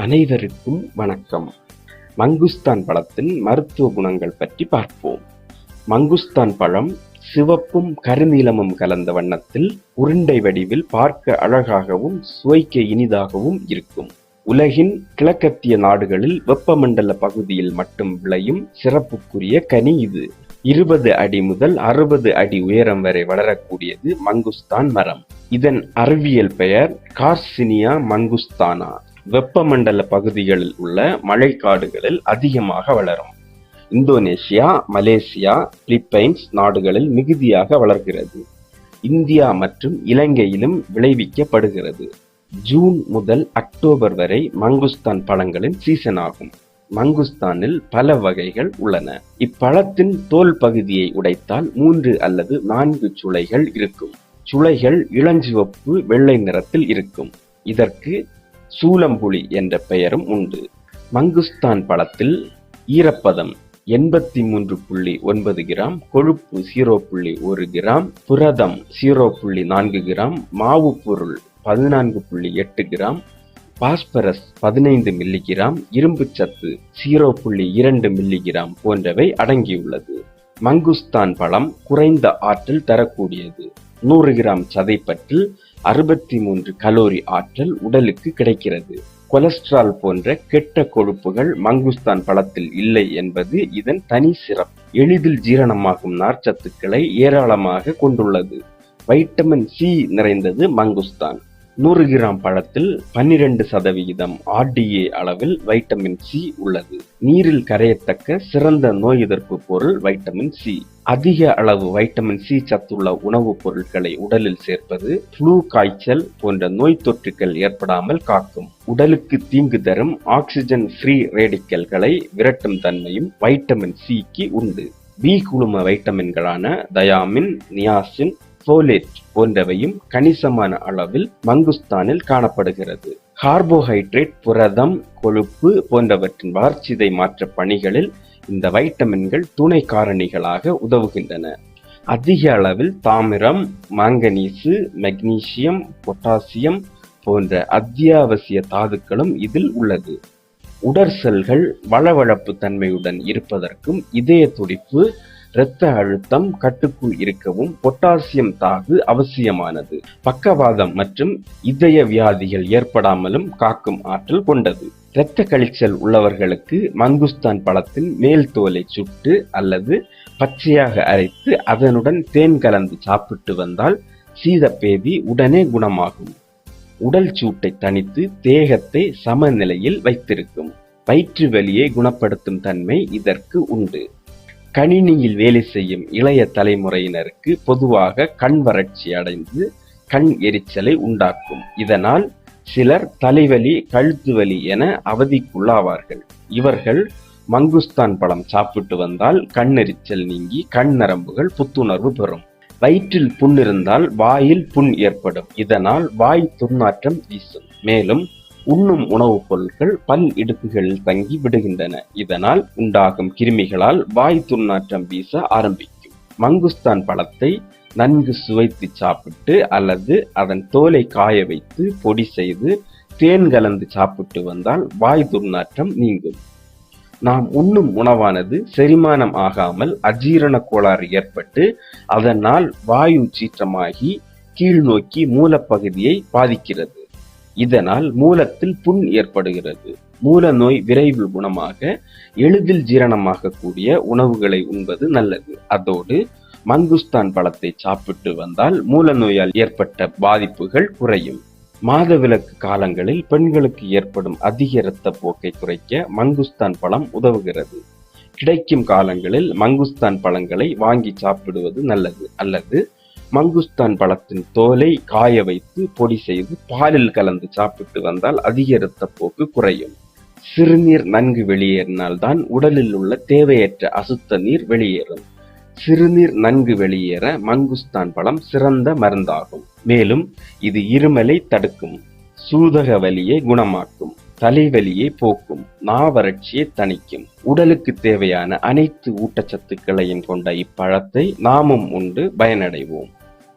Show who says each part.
Speaker 1: அனைவருக்கும் வணக்கம். மங்குஸ்தான் பழத்தின் மருத்துவ குணங்கள் பற்றி பார்ப்போம். மங்குஸ்தான் பழம் சிவப்பும் கருநீலமும் கலந்த வண்ணத்தில் உருண்டை வடிவில் பார்க்க அழகாகவும் சுவைக்க இனிதாகவும் இருக்கும். உலகின் கிழக்கத்திய நாடுகளில் வெப்பமண்டல பகுதியில் மட்டும் விளையும் சிறப்புக்குரிய கனி இது. இருபது அடி முதல் அறுபது அடி உயரம் வரை வளரக்கூடியது மங்குஸ்தான் மரம். இதன் அறிவியல் பெயர் கார்சினியா மங்குஸ்தானா. வெப்பமண்டல பகுதிகளில் உள்ள மழைக்காடுகளில் அதிகமாக வளரும். இந்தோனேஷியா மலேசியா பிலிப்பைன்ஸ் நாடுகளில் மிகுதியாக வளர்கிறது. இந்தியா மற்றும் இலங்கையிலும் விளைவிக்கப்படுகிறது. ஜூன் முதல் அக்டோபர் வரை மங்குஸ்தான் பழங்களின் சீசன் ஆகும். மங்குஸ்தானில் பல வகைகள் உள்ளன. இப்பழத்தின் தோல் பகுதியை உடைத்தால் மூன்று அல்லது நான்கு சுளைகள் இருக்கும். சுளைகள் இளஞ்சிவப்பு வெள்ளை நிறத்தில் இருக்கும். இதற்கு சூலம்புலி என்ற பெயரும் உண்டு. மங்குஸ்தான் பழத்தில் ஈரப்பதம் எண்பத்தி மூன்று புள்ளி ஒன்பது கிராம் கொழுப்பு ஜீரோ புள்ளி ஒரு கிராம் புரதம் ஜீரோ புள்ளி நான்கு கிராம் மாவு பொருள் பதினான்கு புள்ளி எட்டு கிராம் பாஸ்பரஸ் பதினைந்து மில்லிகிராம் இரும்புச்சத்து ஜீரோ புள்ளி இரண்டு மில்லிகிராம் போன்றவை அடங்கியுள்ளது. மங்குஸ்தான் பழம் குறைந்த ஆற்றல் தரக்கூடியது. நூறு கிராம் சதைப்பற்றில் அறுபத்தி மூன்று கலோரி ஆற்றல் உடலுக்கு கிடைக்கிறது. கொலஸ்ட்ரால் போன்ற கெட்ட கொழுப்புகள் மங்குஸ்தான் பழத்தில் இல்லை என்பது இதன் தனி சிறப்பு. எளிதில் ஜீரணமாகும் நார்ச்சத்துக்களை ஏராளமாக கொண்டுள்ளது. வைட்டமின் சி நிறைந்தது மங்குஸ்தான். நூறு கிராம் பழத்தில் பன்னிரண்டு சதவிகிதம் ஆர்டிஏ அளவில் வைட்டமின் சி உள்ளது. நீரில் கரையத்தக்க சிறந்த நோய் எதிர்ப்பு பொருள் வைட்டமின் சி. அதிக அளவு வைட்டமின் சி சத்துள்ள உணவுப் பொருட்களை உடலில் சேர்ப்பது ஃப்ளூ காய்ச்சல் போன்ற நோய் தொற்றுகள் ஏற்படாமல் காக்கும். உடலுக்கு தீங்கு தரும் ஆக்சிஜன் ஃப்ரீ ரேடிக்கல்களை விரட்டும் தன்மையும் வைட்டமின் சிக்கு உண்டு. பி குழும வைட்டமின்களான தயாமின் நியாசின் ஃபோலேட் போன்றவையும் கணிசமான அளவில் மங்குஸ்தானில் காணப்படுகிறது. கார்போஹைட்ரேட் புரதம் கொழுப்பு போன்றவற்றின் வளர்ச்சிதை மாற்ற பணிகளில் இந்த வைட்டமின்கள் துணை காரணிகளாக உதவுகின்றன. அதிக அளவில் தாமிரம் மாங்கனீசு மெக்னீசியம் பொட்டாசியம் போன்ற அத்தியாவசிய தாதுக்களும் இதில் உள்ளது. உடற்செல்கள் வளவழப்பு தன்மையுடன் இருப்பதற்கும் இதய துடிப்பு இரத்த அழுத்தம் கட்டுக்குள் இருக்கவும் பொட்டாசியம் தாகு அவசியமானது. பக்கவாதம் மற்றும் இதய வியாதிகள் ஏற்படாமலும் காக்கும் ஆற்றல் கொண்டது. இரத்த கழிச்சல் உள்ளவர்களுக்கு மங்குஸ்தான் பழத்தின் மேல் தோலை சுட்டு அல்லது பச்சையாக அரைத்து அதனுடன் தேன் கலந்து சாப்பிட்டு வந்தால் சீதப்பேதி உடனே குணமாகும். உடல் சூட்டை தணித்து தேகத்தை சமநிலையில் வைத்திருக்கும். வயிற்று வலியை குணப்படுத்தும் தன்மை இதற்கு உண்டு. கணினியில் வேலை செய்யும் இளைய தலைமுறையினருக்கு பொதுவாக கண் வறட்சி அடைந்து கண் எரிச்சலை உண்டாக்கும். இதனால் சிலர் தலைவலி கழுத்து வலி என அவதிக்குள்ளாவார்கள். இவர்கள் மங்குஸ்தான் பழம் சாப்பிட்டு வந்தால் கண்ணெரிச்சல் நீங்கி கண் நரம்புகள் புத்துணர்வு பெறும். வயிற்றில் புண் இருந்தால் வாயில் புண் ஏற்படும். இதனால் வாய் துர்நாற்றம் வீசும். மேலும் உண்ணும் உணவுப் பொருட்கள் பல் இடுக்குகளில் தங்கி விடுகின்றன. இதனால் உண்டாகும் கிருமிகளால் வாய் துர்நாற்றம் வீச ஆரம்பிக்கும். மங்குஸ்தான் பழத்தை நன்கு சுவைத்து சாப்பிட்டு அல்லது அதன் தோலை காய வைத்து பொடி செய்து தேன் கலந்து சாப்பிட்டு வந்தால் வாய் துர்நாற்றம் நீங்கும். நாம் உண்ணும் உணவானது செரிமானம் ஆகாமல் அஜீரண கோளாறு ஏற்பட்டு அதனால் வாயு சீற்றமாகி கீழ்நோக்கி மூலப்பகுதியை பாதிக்கிறது. இதனால் மூலத்தில் புண் ஏற்படுகிறது. மூல நோய் விரைவு குணமாக எளிதில் ஜீரணமாகக்கூடிய உணவுகளை உண்பது நல்லது. அதோடு மங்குஸ்தான் பழத்தை சாப்பிட்டு வந்தால் மூல நோயால் ஏற்பட்ட பாதிப்புகள் குறையும். மாதவிலக்கு காலங்களில் பெண்களுக்கு ஏற்படும் அதிக இரத்த போக்கை குறைக்க மங்குஸ்தான் பழம் உதவுகிறது. கிடைக்கும் காலங்களில் மங்குஸ்தான் பழங்களை வாங்கி சாப்பிடுவது நல்லது. அல்லது மங்குஸ்தான் பழத்தின் தோலை காய வைத்து பொடி செய்து பாலில் கலந்து சாப்பிட்டு வந்தால் அதிக இரத்தப்போக்கு குறையும். சிறுநீர் நன்கு வெளியேறினால்தான் உடலில் உள்ள தேவையற்ற அசுத்த நீர் வெளியேறும். சிறுநீர் நன்கு வெளியேற மங்குஸ்தான் பழம் சிறந்த மருந்தாகும். மேலும் இது இருமலை தடுக்கும் சூதக வலியை குணமாக்கும் தலைவலியை போக்கும் நாவறட்சியை தணிக்கும். உடலுக்கு தேவையான அனைத்து ஊட்டச்சத்துக்களையும் கொண்ட இப்பழத்தை நாமும் உண்டு பயனடைவோம்.